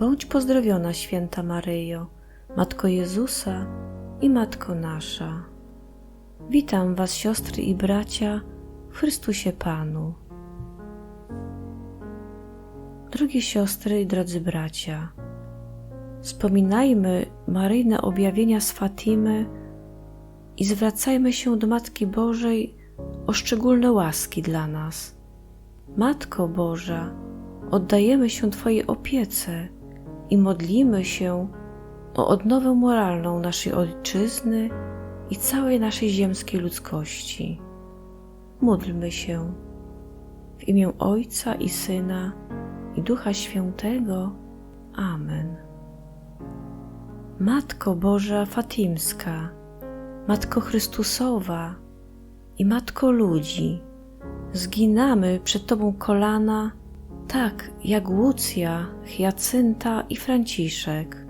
Bądź pozdrowiona, święta Maryjo, Matko Jezusa i Matko nasza. Witam Was, siostry i bracia, w Chrystusie Panu. Drogie siostry i drodzy bracia, wspominajmy Maryjne objawienia z Fatimy i zwracajmy się do Matki Bożej o szczególne łaski dla nas. Matko Boża, oddajemy się Twojej opiece i modlimy się o odnowę moralną naszej Ojczyzny i całej naszej ziemskiej ludzkości. Módlmy się w imię Ojca i Syna i Ducha Świętego. Amen. Matko Boża Fatimska, Matko Chrystusowa i Matko ludzi, zginamy przed Tobą kolana, tak jak Łucja, Hiacynta i Franciszek.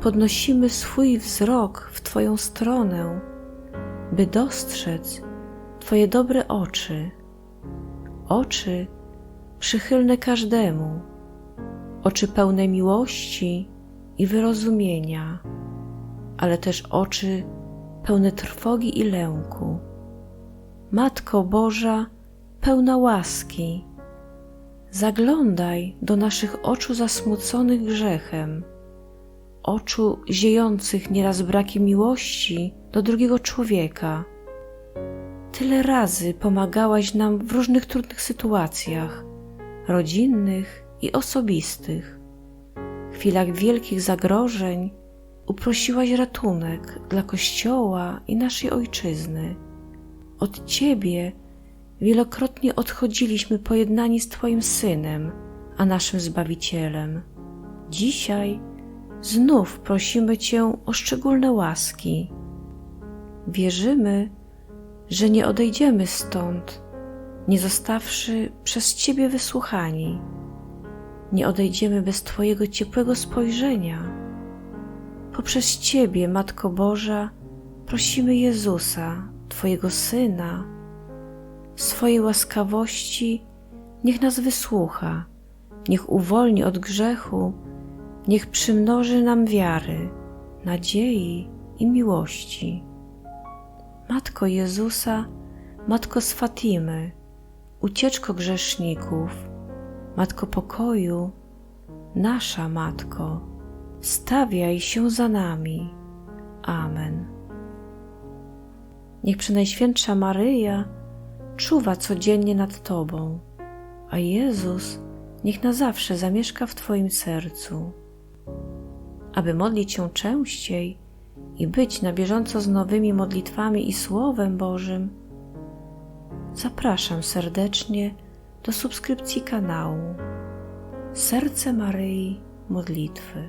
Podnosimy swój wzrok w Twoją stronę, by dostrzec Twoje dobre oczy, oczy przychylne każdemu, oczy pełne miłości i wyrozumienia, ale też oczy pełne trwogi i lęku. Matko Boża, pełna łaski, zaglądaj do naszych oczu zasmuconych grzechem, oczu ziejących nieraz brakiem miłości do drugiego człowieka. Tyle razy pomagałaś nam w różnych trudnych sytuacjach, rodzinnych i osobistych. W chwilach wielkich zagrożeń uprosiłaś ratunek dla Kościoła i naszej Ojczyzny. Od Ciebie wielokrotnie odchodziliśmy pojednani z Twoim Synem, a naszym Zbawicielem. Dzisiaj znów prosimy Cię o szczególne łaski. Wierzymy, że nie odejdziemy stąd, nie zostawszy przez Ciebie wysłuchani. Nie odejdziemy bez Twojego ciepłego spojrzenia. Poprzez Ciebie, Matko Boża, prosimy Jezusa, Twojego Syna, swojej łaskawości niech nas wysłucha, niech uwolni od grzechu, niech przymnoży nam wiary, nadziei i miłości. Matko Jezusa, Matko z Fatimy, ucieczko grzeszników, Matko pokoju, nasza Matko, stawiaj się za nami. Amen. Niech Przenajświętsza Maryja czuwa codziennie nad Tobą, a Jezus niech na zawsze zamieszka w Twoim sercu. Aby modlić się częściej i być na bieżąco z nowymi modlitwami i Słowem Bożym, zapraszam serdecznie do subskrypcji kanału Serce Maryi Modlitwy.